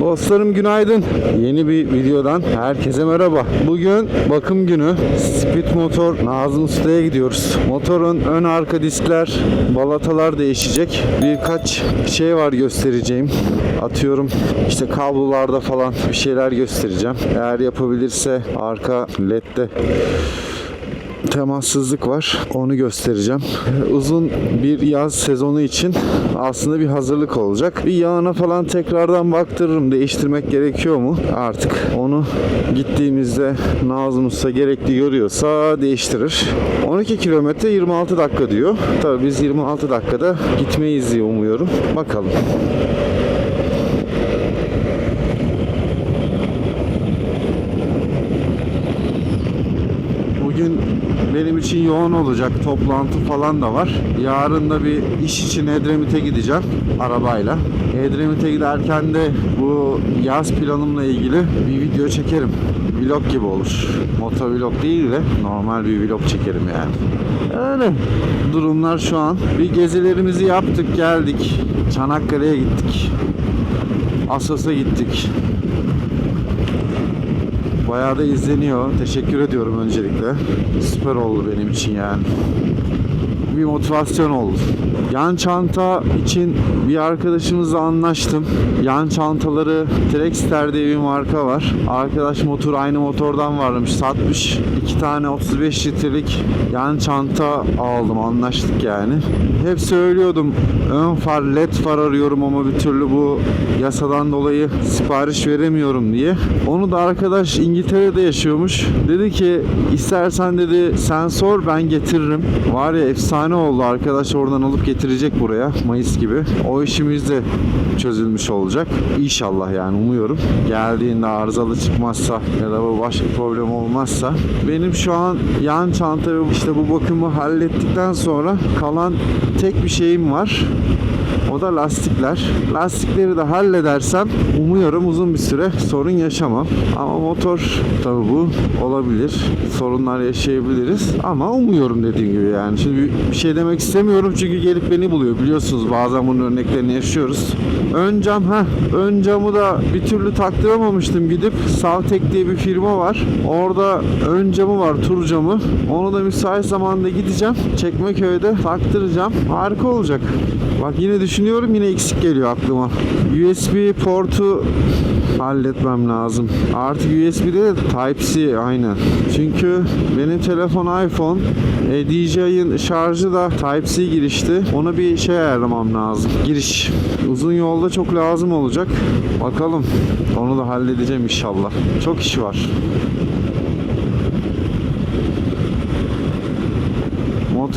Dostlarım günaydın. Yeni bir videodan herkese merhaba. Bugün bakım günü. Speed Motor Nazım Usta'ya gidiyoruz. Motorun ön arka diskler, balatalar değişecek. Birkaç şey var göstereceğim. Atıyorum işte kablolarda falan bir şeyler göstereceğim. Eğer yapabilirse arka ledde temassızlık var. Onu göstereceğim. Uzun bir yaz sezonu için aslında bir hazırlık olacak. Bir yağına falan tekrardan baktırırım. Değiştirmek gerekiyor mu? Artık onu gittiğimizde Nazım Usta gerekli görüyorsa değiştirir. 12 kilometre 26 dakika diyor. Tabii biz 26 dakikada gitmeyiz diye umuyorum. Bakalım. Bugün benim için yoğun olacak. Toplantı falan da var. Yarın da bir iş için Edremit'e gideceğim arabayla. Edremit'e giderken de bu yaz planımla ilgili bir video çekerim. Vlog gibi olur. Motovlog değil de normal bir vlog çekerim yani. Öyle. Durumlar şu an. Bir gezilerimizi yaptık geldik. Çanakkale'ye gittik. Asos'a gittik. Bayağı da izleniyor. Teşekkür ediyorum öncelikle. Süper oldu benim için yani. Bir motivasyon oldu. Yan çanta için bir arkadaşımızla anlaştım. Yan çantaları Trexter diye bir marka var. Arkadaş motor aynı motordan varmış. Satmış. iki tane 35 litrelik yan çanta aldım. Anlaştık yani. Hep söylüyordum. Ön far, led far arıyorum ama bir türlü bu yasadan dolayı sipariş veremiyorum diye. Onu da arkadaş İngiltere'de yaşıyormuş. Dedi ki istersen dedi sen sor ben getiririm. Var ya efsane oldu arkadaş oradan alıp getirecek buraya Mayıs gibi. O işimiz de çözülmüş olacak. İnşallah yani umuyorum. Geldiğinde arızalı çıkmazsa ya da bu başka problem olmazsa. Benim şu an yan çanta ve işte bu bakımı hallettikten sonra kalan tek bir şeyim var. O da lastikler. Lastikleri de halledersem umuyorum uzun bir süre sorun yaşamam. Ama motor tabi bu olabilir. Sorunlar yaşayabiliriz. Ama umuyorum dediğim gibi yani. Şimdi bir şey demek istemiyorum çünkü gelip beni buluyor. Biliyorsunuz bazen bunun örneklerini yaşıyoruz. Ön cam ha ön camı da bir türlü taktıramamıştım gidip. Savtek diye bir firma var. Orada ön camı var tur camı. Onu da müsait zamanda gideceğim. Çekmeköy'de taktıracağım. Harika olacak. Bak yine düşünüyorum yine eksik geliyor aklıma. USB portu halletmem lazım. Artık USB değil de Type-C aynen. Çünkü benim telefon iPhone e, DJI'ın şarjı da Type-C girişti. Ona bir şey ayarlamam lazım. Giriş. Uzun yolda çok lazım olacak. Bakalım. Onu da halledeceğim inşallah. Çok iş var.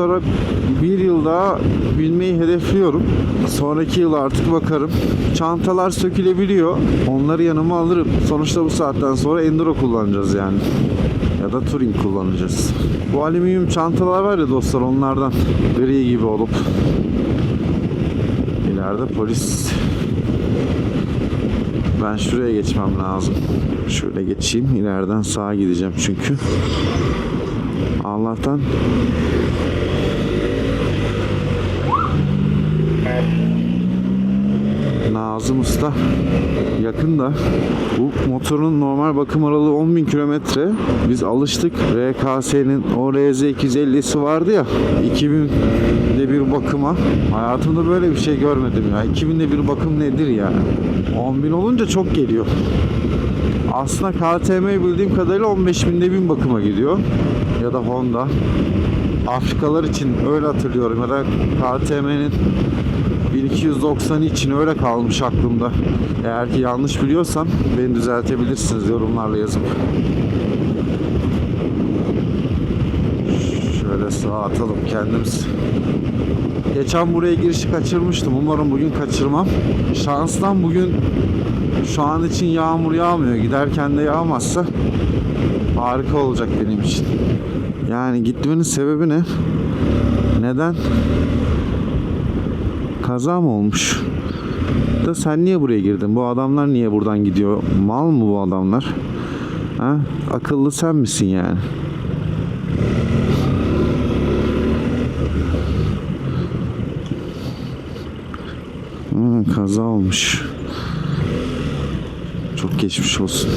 Motora bir yıl daha binmeyi hedefliyorum. Sonraki yıl artık bakarım. Çantalar sökülebiliyor. Onları yanıma alırım. Sonuçta bu saatten sonra enduro kullanacağız yani. Ya da touring kullanacağız. Bu alüminyum çantalar var ya dostlar onlardan. Gri gibi olup. İleride polis. Ben şuraya geçmem lazım. Şöyle geçeyim. İleriden sağa gideceğim çünkü. Allah'tan Nazım Usta. Yakın da. Bu motorun normal bakım aralığı 10.000 kilometre. Biz alıştık. RKS'nin o RZ 250'si vardı ya. 2000'de bir bakıma. Hayatımda böyle bir şey görmedim ya. 2000'de bir bakım nedir ya? 10.000 olunca çok geliyor. Aslında KTM bildiğim kadarıyla 15.000'de bin bakıma gidiyor. Ya da Honda. Afrikalar için öyle hatırlıyorum. Ya da KTM'nin 1290 için öyle kalmış aklımda. Eğer ki yanlış biliyorsam beni düzeltebilirsiniz yorumlarla yazıp. Şöyle sağa atalım kendimiz. Geçen buraya girişi kaçırmıştım. Umarım bugün kaçırmam. Şanstan bugün şu an için yağmur yağmıyor. Giderken de yağmazsa harika olacak benim için. Yani gitmenin sebebi ne? Neden? Kaza mı olmuş? Da sen niye buraya girdin? Bu adamlar niye buradan gidiyor? Mal mı bu adamlar? Ha? Akıllı sen misin yani? Hmm, kaza olmuş. Çok geçmiş olsun.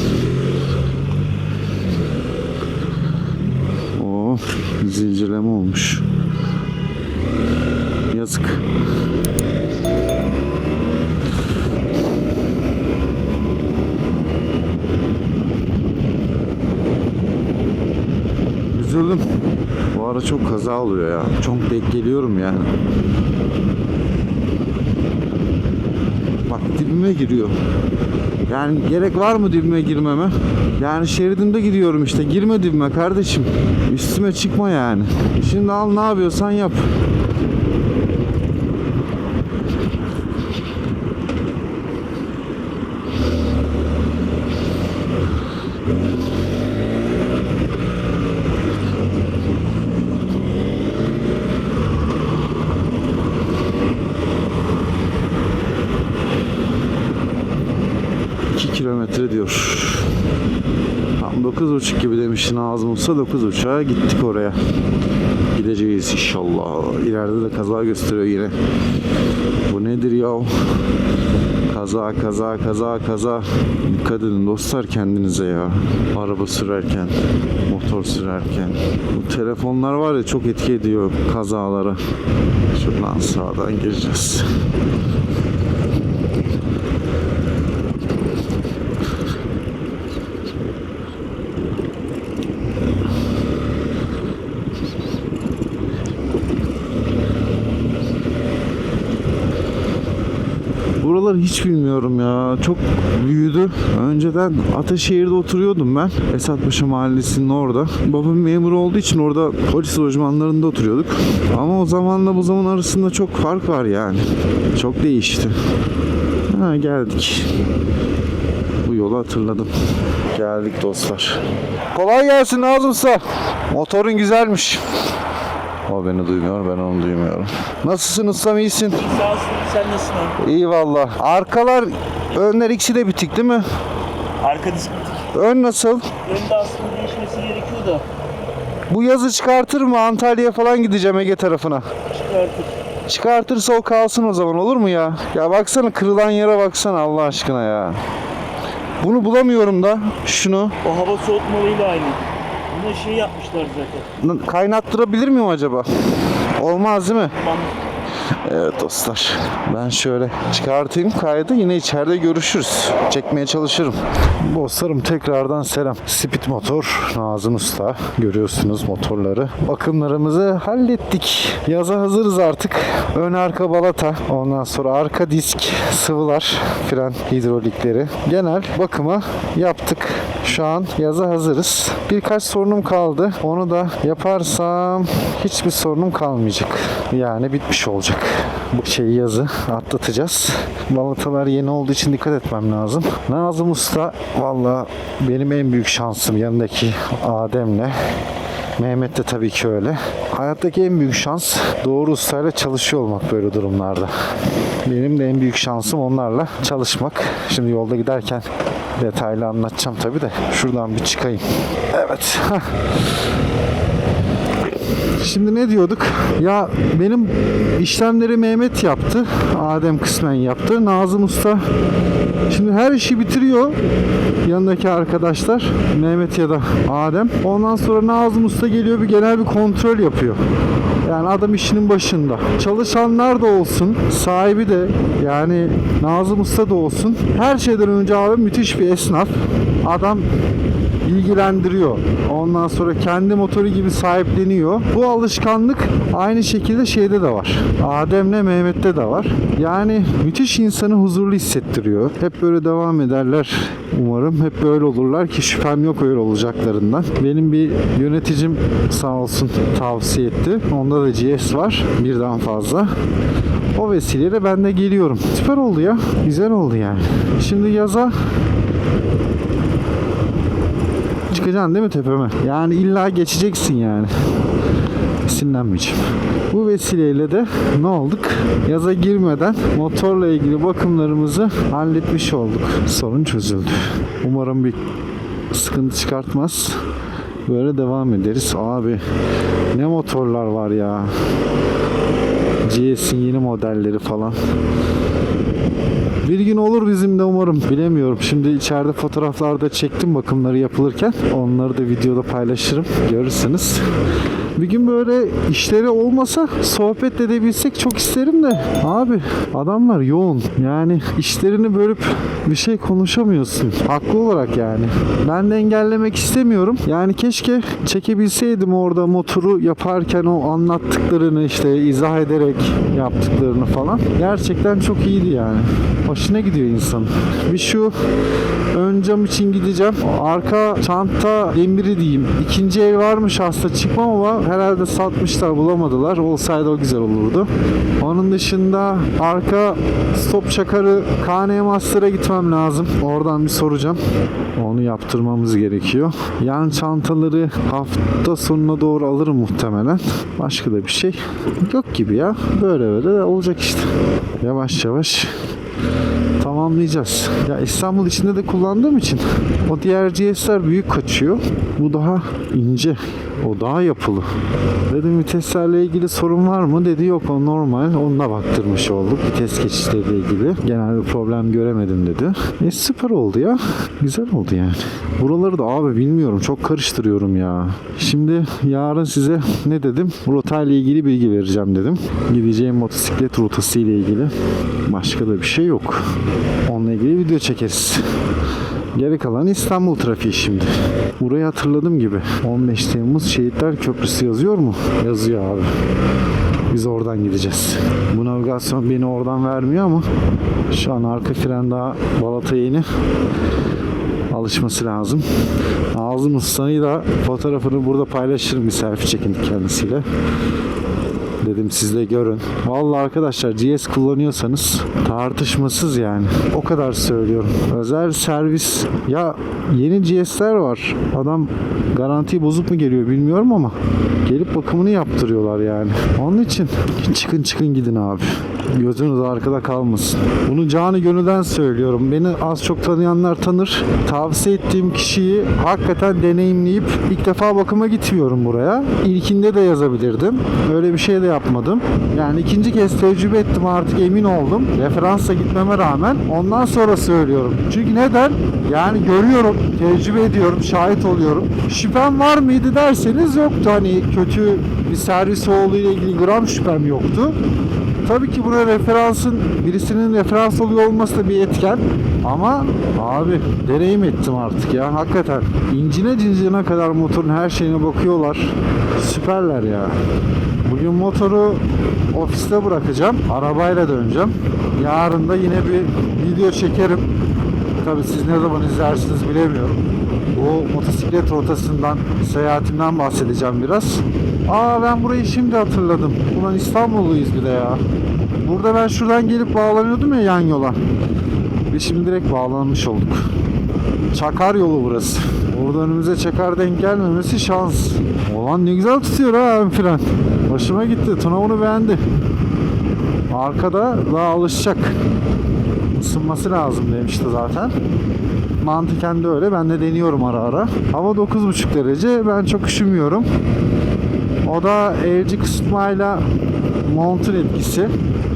Oo, zincirleme olmuş. Yazık. Ara çok kaza oluyor ya. Çok denk geliyorum yani. Bak dibime giriyor. Yani gerek var mı dibime girmeme? Yani şeridimde gidiyorum işte. Girme dibime kardeşim. Üstüme çıkma yani. Şimdi al ne yapıyorsan yap. İki kilometre diyor. Tam dokuz buçuk gibi demiştin ağzım olsa buçuğa gittik oraya. Gideceğiz inşallah. İleride de kaza gösteriyor yine. Bu nedir ya? Kaza kaza kaza kaza. Dikkat edin dostlar kendinize ya. Araba sürerken, motor sürerken. Bu telefonlar var ya çok etki ediyor kazalara. Şuradan sağdan gireceğiz. Buraları hiç bilmiyorum ya. Çok büyüdü. Önceden Ataşehir'de oturuyordum ben. Esatpaşa Mahallesi'nin orada. Babam memur olduğu için orada polis lojmanlarında oturuyorduk. Ama o zamanla bu zaman arasında çok fark var yani. Çok değişti. Ha geldik. Bu yolu hatırladım. Geldik dostlar. Kolay gelsin Nazımsa. Motorun güzelmiş. O beni duymuyor, ben onu duymuyorum. Nasılsın ustam, iyisin? Sağ olsun, sen nasılsın abi? İyi valla. Arkalar, önler ikisi de bitik değil mi? Arka disk bitik. Ön nasıl? Önde aslında değişmesi gerekiyor da Bu yazı çıkartır mı? Antalya'ya falan gideceğim Ege tarafına. çıkartır. Çıkartırsa o kalsın o zaman olur mu ya? Ya baksana kırılan yere baksana Allah aşkına ya. Bunu bulamıyorum da şunu. O hava soğutmalıyla aynı. Buna şey yapmışlar zaten. Kaynattırabilir miyim acaba? Olmaz değil mi? Tamam. Evet dostlar. Ben şöyle çıkartayım kaydı yine içeride görüşürüz. Çekmeye çalışırım. Dostlarım tekrardan selam. Speed motor Nazım Usta. Görüyorsunuz motorları. Bakımlarımızı hallettik. Yaza hazırız artık. Ön arka balata. Ondan sonra arka disk, sıvılar, fren hidrolikleri. Genel bakımı yaptık. Şu an yaza hazırız. Birkaç sorunum kaldı. Onu da yaparsam hiçbir sorunum kalmayacak. Yani bitmiş olacak. Bu şeyi yazı atlatacağız. Balatalar yeni olduğu için dikkat etmem lazım. Nazım Usta valla benim en büyük şansım yanındaki Adem'le. Mehmet de tabii ki öyle. Hayattaki en büyük şans doğru ustayla çalışıyor olmak böyle durumlarda. Benim de en büyük şansım onlarla çalışmak. Şimdi yolda giderken detaylı anlatacağım tabii de. Şuradan bir çıkayım. Evet. Şimdi ne diyorduk? Ya benim işlemleri Mehmet yaptı. Adem kısmen yaptı. Nazım Usta şimdi her işi bitiriyor. Yanındaki arkadaşlar Mehmet ya da Adem. Ondan sonra Nazım Usta geliyor bir genel bir kontrol yapıyor. Yani adam işinin başında. Çalışanlar da olsun, sahibi de yani Nazım Usta da olsun. Her şeyden önce abi müthiş bir esnaf. Adam bilgilendiriyor. Ondan sonra kendi motoru gibi sahipleniyor. Bu alışkanlık aynı şekilde şeyde de var. Adem'le Mehmet'te de var. Yani müthiş insanı huzurlu hissettiriyor. Hep böyle devam ederler umarım. Hep böyle olurlar ki şüphem yok öyle olacaklarından. Benim bir yöneticim sağ olsun tavsiye etti. Onda da GS var. Birden fazla. O vesileyle ben de geliyorum. Süper oldu ya. Güzel oldu yani. Şimdi yaza çıkacaksın değil mi tepeme? Yani illa geçeceksin yani. Sinirlenmeyeceğim. Bu vesileyle de ne olduk? Yaza girmeden motorla ilgili bakımlarımızı halletmiş olduk. Sorun çözüldü. Umarım bir sıkıntı çıkartmaz. Böyle devam ederiz. Abi ne motorlar var ya. GS'in yeni modelleri falan. Bir gün olur bizim de umarım. Bilemiyorum. Şimdi içeride fotoğraflarda çektim bakımları yapılırken. Onları da videoda paylaşırım. Görürsünüz. Bir gün böyle işleri olmasa sohbet edebilsek çok isterim de. Abi adamlar yoğun. Yani işlerini bölüp bir şey konuşamıyorsun. Haklı olarak yani. Ben de engellemek istemiyorum. Yani keşke çekebilseydim orada motoru yaparken o anlattıklarını işte izah ederek yaptıklarını falan. Gerçekten çok iyiydi yani. Hoşuna gidiyor insanın. Bir şu ön cam için gideceğim. Arka çanta demiri diyeyim. İkinci el varmış aslında çıkmam ama herhalde satmışlar bulamadılar. Olsaydı o güzel olurdu. Onun dışında arka stop çakarı KN Master'a gitmem lazım. Oradan bir soracağım. Onu yaptırmamız gerekiyor. Yan çantaları hafta sonuna doğru alırım muhtemelen. Başka da bir şey yok gibi ya. Böyle böyle olacak işte. Yavaş yavaş tamamlayacağız. Ya İstanbul içinde de kullandığım için o diğer GS'ler büyük kaçıyor. Bu daha ince. O daha yapılı. Dedim viteslerle ilgili sorun var mı? Dedi yok o normal. Onunla baktırmış olduk. Vites geçişleriyle ilgili. Genel bir problem göremedim dedi. E süper oldu ya. Güzel oldu yani. Buraları da abi bilmiyorum. Çok karıştırıyorum ya. Şimdi yarın size ne dedim? Rotayla ilgili bilgi vereceğim dedim. Gideceğim motosiklet rotası ile ilgili. Başka da bir şey yok. Onunla ilgili video çekeriz. Geri kalan İstanbul trafiği şimdi. Burayı hatırladım gibi. 15 Temmuz Şehitler Köprüsü yazıyor mu? Yazıyor abi. Biz oradan gideceğiz. Bu navigasyon beni oradan vermiyor ama şu an arka fren daha balata yeni. Alışması lazım. Ağzım ıslanıyla fotoğrafını burada paylaşırım bir selfie çekin kendisiyle. Dedim siz de görün. Vallahi arkadaşlar GS kullanıyorsanız tartışmasız yani. O kadar söylüyorum. Özel servis ya yeni GS'ler var. Adam garantiyi bozuk mu geliyor bilmiyorum ama gelip bakımını yaptırıyorlar yani. Onun için çıkın çıkın gidin abi. Gözünüz arkada kalmasın. Bunu canı gönülden söylüyorum. Beni az çok tanıyanlar tanır. Tavsiye ettiğim kişiyi hakikaten deneyimleyip ilk defa bakıma gitmiyorum buraya. İlkinde de yazabilirdim. Öyle bir şey de yapmadım. Yani ikinci kez tecrübe ettim artık emin oldum. Referansla gitmeme rağmen ondan sonra söylüyorum. Çünkü neden? Yani görüyorum, tecrübe ediyorum, şahit oluyorum. Şüphem var mıydı derseniz yoktu. Hani kötü bir servis olduğu ile ilgili gram şüphem yoktu. Tabii ki buraya referansın birisinin referans oluyor olması da bir etken. Ama abi deneyim ettim artık ya hakikaten. İncine cincine kadar motorun her şeyine bakıyorlar. Süperler ya. Bugün motoru ofiste bırakacağım. Arabayla döneceğim. Yarın da yine bir video çekerim. Tabii siz ne zaman izlersiniz bilemiyorum. Bu motosiklet rotasından, seyahatimden bahsedeceğim biraz. Aa ben burayı şimdi hatırladım. Ulan İstanbulluyuz bir de ya. Burada ben şuradan gelip bağlanıyordum ya yan yola. Biz şimdi direkt bağlanmış olduk. Çakar yolu burası. Orada önümüze çakar denk gelmemesi şans. Olan ne güzel tutuyor ha ön fren. Hoşuma gitti. Tuna bunu beğendi. Arkada daha alışacak. Isınması lazım demişti zaten. Mantıken de öyle. Ben de deniyorum ara ara. Hava 9,5 derece. Ben çok üşümüyorum. O da evci kısıtmayla montun etkisi.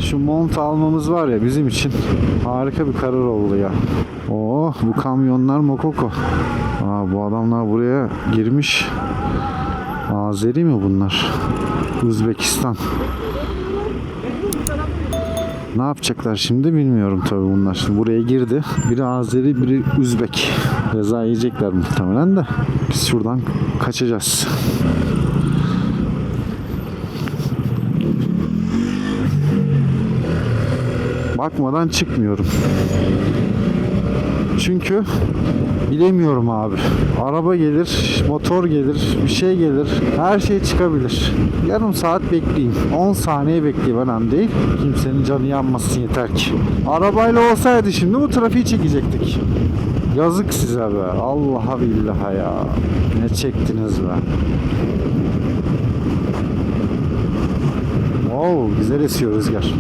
Şu mont almamız var ya bizim için harika bir karar oldu ya. Oh bu kamyonlar mokoko. Aa, bu adamlar buraya girmiş. Azeri mi bunlar? Uzbekistan. Ne yapacaklar şimdi bilmiyorum tabii bunlar. Şimdi buraya girdi. Biri Azeri, biri Üzbek. Ceza yiyecekler muhtemelen de. Biz şuradan kaçacağız. Bakmadan çıkmıyorum. Çünkü bilemiyorum abi. Araba gelir, motor gelir, bir şey gelir. Her şey çıkabilir. Yarım saat bekleyeyim. 10 saniye bekleyeyim önemli değil. Kimsenin canı yanmasın yeter ki. Arabayla olsaydı şimdi bu trafiği çekecektik. Yazık size be. Allah'a billaha ya. Ne çektiniz be. Wow, güzel esiyor rüzgar.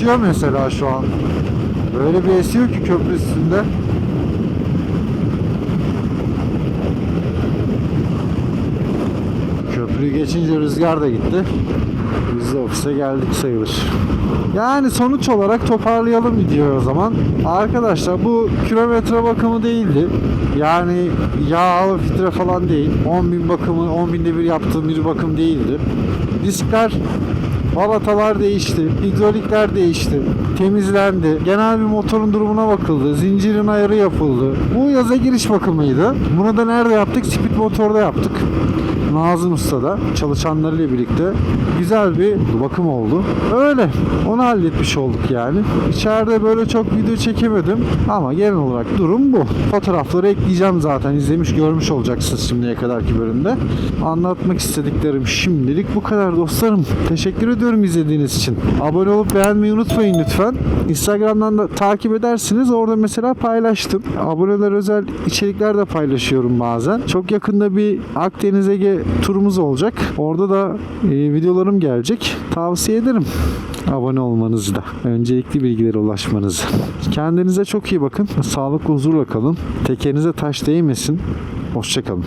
Üşütüyor mesela şu an. Böyle bir esiyor ki köprü üstünde. Köprüyü geçince rüzgar da gitti. Biz de ofise geldik sayılır. Yani sonuç olarak toparlayalım videoyu o zaman. Arkadaşlar bu kilometre bakımı değildi. Yani yağ filtre falan değil. 10.000 bakımı 10 binde bir yaptığım bir bakım değildi. Diskler Balatalar değişti, hidrolikler değişti, temizlendi. Genel bir motorun durumuna bakıldı, zincirin ayarı yapıldı. Bu yaza giriş bakımıydı. Bunu da nerede yaptık? Speed motorda yaptık. Nazım Usta'da çalışanlarıyla birlikte güzel bir bakım oldu. Öyle. Onu halletmiş olduk yani. İçeride böyle çok video çekemedim ama genel olarak durum bu. Fotoğrafları ekleyeceğim zaten. izlemiş görmüş olacaksınız şimdiye kadarki bölümde. Anlatmak istediklerim şimdilik bu kadar dostlarım. Teşekkür ediyorum izlediğiniz için. Abone olup beğenmeyi unutmayın lütfen. Instagram'dan da takip edersiniz. Orada mesela paylaştım. Aboneler özel içerikler de paylaşıyorum bazen. Çok yakında bir Akdeniz Ege turumuz olacak. Orada da e, videolarım gelecek. Tavsiye ederim abone olmanızı da. Öncelikli bilgilere ulaşmanızı. Kendinize çok iyi bakın. Sağlıklı huzurla kalın. Tekerinize taş değmesin. Hoşçakalın.